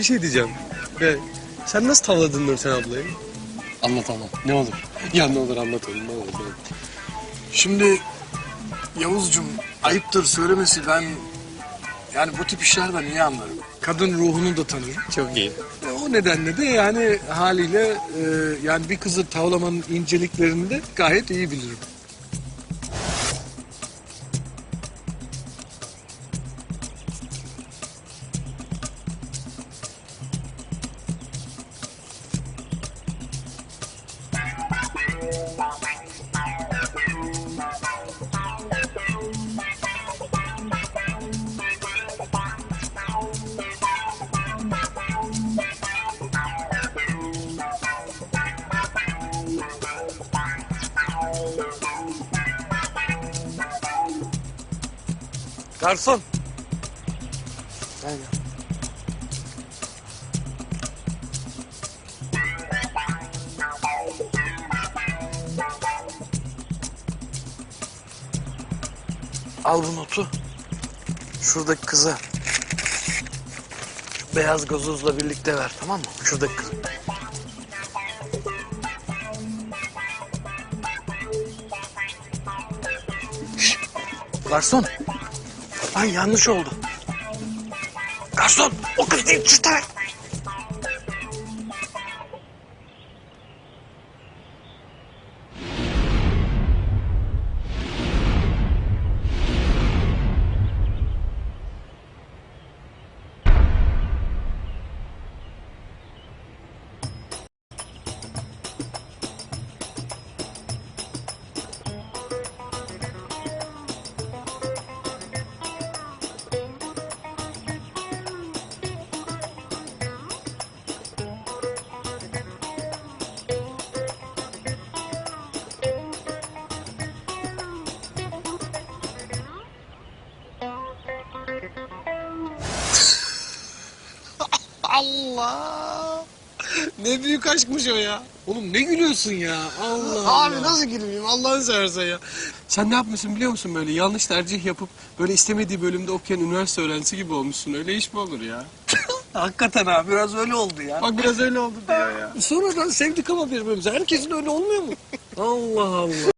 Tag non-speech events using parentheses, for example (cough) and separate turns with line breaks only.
Bir şey diyeceğim. Be, sen nasıl tavladın Nurten ablayı? Anlat anlat. Ne olur. Ya ne olur anlat oğlum ne olur. Ne olur.
Şimdi Yavuzcum ayıptır söylemesi ben yani bu tip işlerden iyi anlarım. Kadın ruhunu da tanırım.
Çok iyi.
E, o nedenle de yani haliyle e, yani bir kızı tavlamanın inceliklerini de gayet iyi bilirim.
Garson.
Al bu notu. Şuradaki kıza. Şu beyaz gazozla birlikte ver tamam mı? Şuradaki kız. Şşt! Garson. Ay yanlış oldu. Garson o kız değil şu.
Allah! Ne büyük aşkmış o ya. Oğlum ne gülüyorsun ya? Allah
Abi
Allah.
nasıl gülmeyeyim Allah'ını seversen ya.
Sen ne yapmışsın biliyor musun böyle yanlış tercih yapıp böyle istemediği bölümde okuyan üniversite öğrencisi gibi olmuşsun. Öyle iş mi olur ya? (laughs)
Hakikaten abi biraz öyle oldu ya.
Bak biraz öyle oldu diyor ya.
Sonradan sevdik ama birbirimizi. Herkesin öyle olmuyor mu? (laughs)
Allah Allah.